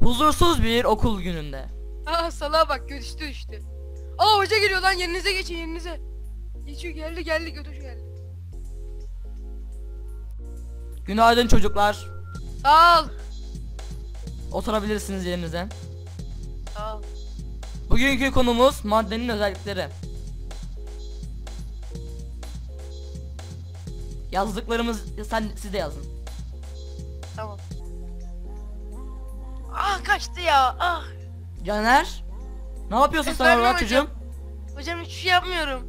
Huzursuz bir okul gününde. Aa salağa bak düştü düştü. Aa hoca geliyor lan yerinize geçin yerinize. Geçiyor geldi geldi götür geldi. Günaydın çocuklar. Sağ ol. Oturabilirsiniz yerinize. Sağ ol. Bugünkü konumuz maddenin özellikleri. Yazdıklarımız sen siz de yazın. Tamam. Ah kaçtı ya. Ah. Caner, ne yapıyorsun sen orada hocam? Hocam hiçbir şey yapmıyorum.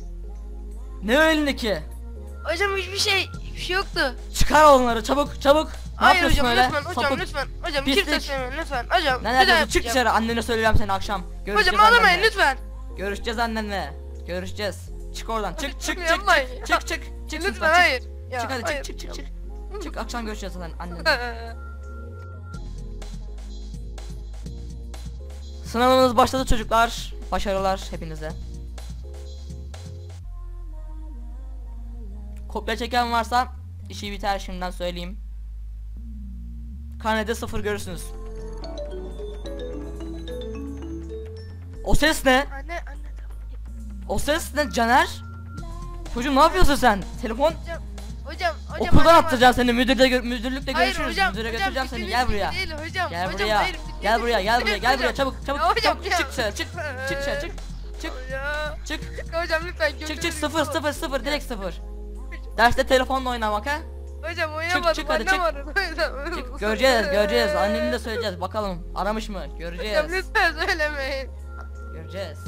Ne o elindeki? Hocam hiçbir şey hiçbir şey yoktu. Çıkar onları çabuk çabuk. Ne Hayır hocam öyle? lütfen hocam Sapık. lütfen. Hocam Pislik. kimse söylemeyin lütfen. Hocam. Ne yapıyorsun? Çık dışarı annene söyleyeceğim seni akşam. Görüşeceğiz Hocam ağlamayın lütfen. Görüşeceğiz annenle. Görüşeceğiz. Çık oradan. Çık çık çık çık çık çık çık. Lütfen hayır. Çık hadi çık çık çık çık. Çık akşam görüşeceğiz sen annenle. Sınavımız başladı çocuklar. Başarılar hepinize. Kopya çeken varsa işi biter şimdiden söyleyeyim. Karnede sıfır görürsünüz. O ses ne? Anne anne. O ses ne Caner? Çocuğum ne yapıyorsun sen? Telefon Hocam hocam hocam. okuldan hocam, attıracağım seni müdürle gö- müdürlükle Hayır görüşürüz. hocam. Müdüre hocam, götüreceğim seni. Gel buraya. Değil hocam. Gel hocam, buraya. hayır, Gel buraya, gel buraya, gel buraya hocam. çabuk çabuk. Ya hocam çabuk ya. çık dışarı, çık. Çık dışarı, çık. Çık. Çık. Hocam lütfen Çık çık sıfır sıfır sıfır direkt sıfır. Derste telefonla oynamak ha? Hocam uyuyamadım. çık hadi, çık. anlamadım. Hocam. Çık göreceğiz göreceğiz. Anneni de söyleyeceğiz bakalım. Aramış mı? Hocam Göreceğiz. lütfen söylemeyin. Göreceğiz.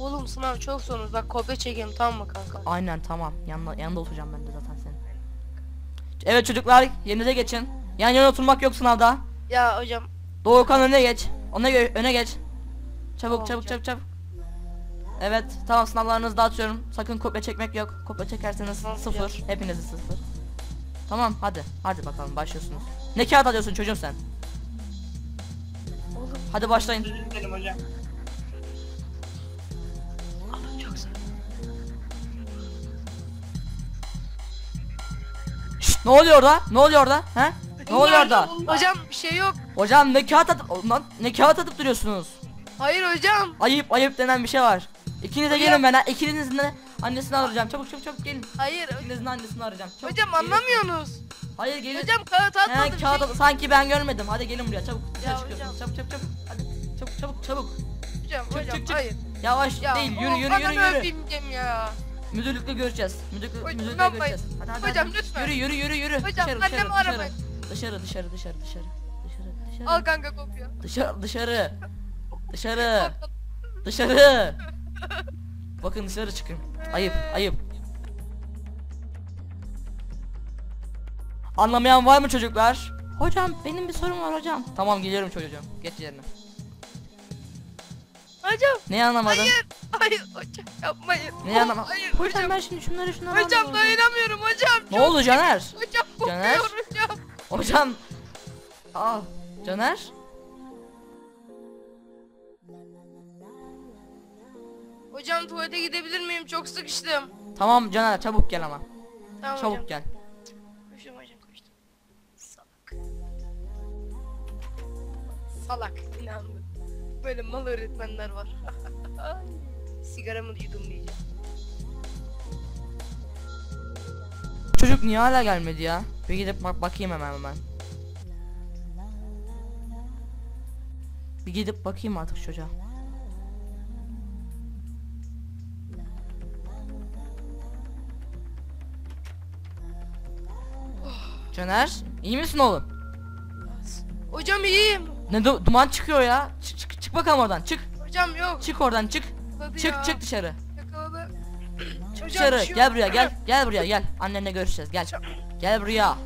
Oğlum sınav çok sonuz. Bak kopya çekeyim tamam mı kanka? Aynen tamam. Yanında yanında oturacağım ben de zaten senin. Evet çocuklar yerinize geçin. Yan yana oturmak yok sınavda. Ya hocam. Doğukan öne geç. Ona gö- öne geç. Çabuk Tamam çabuk hocam. çabuk çabuk. Evet tamam sınavlarınızı dağıtıyorum. Sakın kopya çekmek yok. Kopya çekerseniz Tamam sıfır. hocam. Hepinizi sıfır. Tamam hadi. Hadi bakalım başlıyorsunuz. Ne kağıt alıyorsun çocuğum sen? Oğlum. Hadi başlayın. Hocam. Şşt, ne oluyor orada? Ne oluyor orada? He? Ne oluyor orada? Hocam bir şey yok. Hocam ne kağıt atıp lan ne kağıt atıp duruyorsunuz? Hayır hocam. Ayıp ayıp denen bir şey var. İkiniz de Hocam. gelin bana. İkinizin de annesini arayacağım. Çabuk çabuk çabuk gelin. Hayır. İkinizin annesini arayacağım. Çabuk, Hocam gelin. anlamıyorsunuz. Hayır gelin. Hocam kağıt He bir kağıt şey. sanki ben görmedim. Hadi gelin buraya çabuk. Dışarı Ya çıkıyorsunuz. hocam. Çabuk çabuk çabuk. Hadi çabuk çabuk çabuk. Hocam Çık, hocam çık, çık. hayır. Yavaş Ya, değil. Yürü of, yürü yürü ananı yürü. öpeyim diyeyim ya. Müdürlükle görüşeceğiz. Müdürlük, Hocam, yapmayın. görüşeceğiz. Hadi, hadi, Hocam, hadi. lütfen. Yürü yürü yürü yürü. Hocam, dışarı annemi dışarı dışarı. aramayın. Dışarı dışarı dışarı dışarı. Dışarı dışarı. Al kanka kopya. Dışarı dışarı. Dışarı. Dışarı. Bakın dışarı çıkın. Ayıp ayıp. Anlamayan var mı çocuklar? Hocam benim bir sorum var hocam. Tamam geliyorum çocuğum. Geç yerine. Hocam Neyi anlamadın? hayır. Hayır hocam yapmayın. Neyi anlamadın? Hayır Hocam hocam. ben şimdi şunları şunları Hocam anlamadım. dayanamıyorum hocam. Ne oldu Caner? Hocam Caner? hocam. Hocam. Aa, Caner? Hocam tuvalete gidebilir miyim? Çok sıkıştım. Tamam Caner çabuk gel ama. Tamam Çabuk hocam. gel. Koştum hocam koştum. Salak. Salak inandım. Böyle mal öğretmenler var. Sigaramı yudum diyeceğim. Çocuk niye hala gelmedi ya? Bir gidip bak bakayım hemen hemen. Bir gidip bakayım artık çocuğa. Caner, iyi misin oğlum? Hocam iyiyim. Ne du- duman çıkıyor ya? Çık, çık, çık bakalım oradan. Çık. Hocam yok. Çık oradan çık. Hadi Çık ya. çık dışarı. Yakaladı. Hocam Dışarı. şey Gel buraya gel. Gel buraya gel. Annenle görüşeceğiz. Gel. Gel buraya.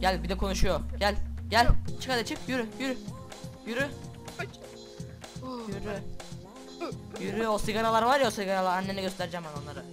Gel bir de konuşuyor. Gel. Gel. Çık hadi çık. Yürü yürü. Yürü. Yürü. Yürü o sigaralar var ya o sigaralar annene göstereceğim ben onları.